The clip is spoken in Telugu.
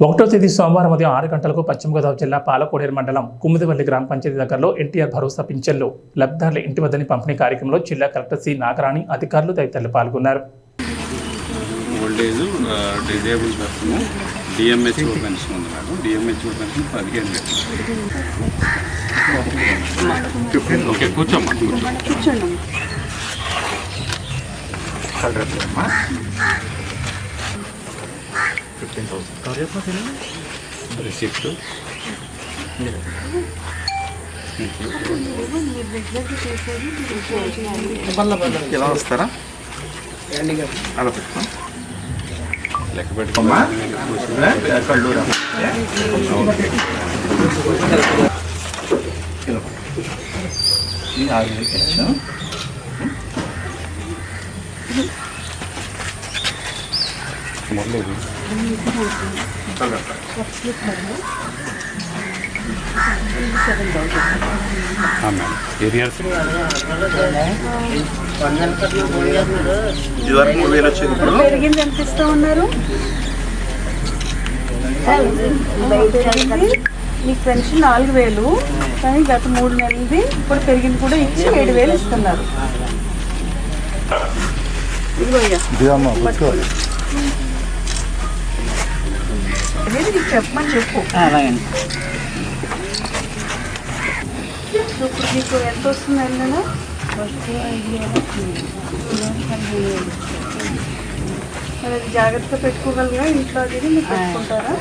ఒకటో తేదీ సోమవారం ఉదయం ఆరు గంటలకు పశ్చిమ గోదావరి జిల్లా పాలకోడేరు మండలం కుమ్మిదివల్లి గ్రామ పంచాయతీ దగ్గరలో ఎన్టీఆర్ భరోసా పింఛన్లు లబ్ధిదారుల ఇంటి వద్దని పంపిణీ కార్యక్రమంలో జిల్లా కలెక్టర్ సి నాగరాణి అధికారులు తదితరులు పాల్గొన్నారు. Old age disabled person DMHO pension ఉంది మేడం డిఎంహెచ్ఓ పెన్షన్ పదిహేను వేలు ఓకే కూర్చోమ్మా కూర్చో రిసిప్ట్ ఇలా వస్తారా అలా పెట్టుకో లెక్క పెట్టుకోమ్మా కళ్ళు రా. ఇలా. ఈ ఆరు వేలు పెన్షన్. మొదలేదు మేడం ఏరియాస్ ఇదివరకు మూడు వేలు వచ్చింది ఇప్పుడు పెరిగింది ఎంత ఇస్తా ఉన్నారు మీకు పెన్షన్ నాలుగు వేలు కానీ గత మూడు నెలలది ఇప్పుడు పెరిగింది కూడా ఇచ్చి ఏడు వేలు ఇస్తున్నారు ఇదిగో అయ్యా. అనేది నీకు చెప్పమని చెప్పు. ఇప్పుడు నీకు ఎంత వస్తుంది అది జాగ్రత్తగా పెట్టుకోగలరా? ఇంట్లో అది మీరు పెట్టుకుంటారా?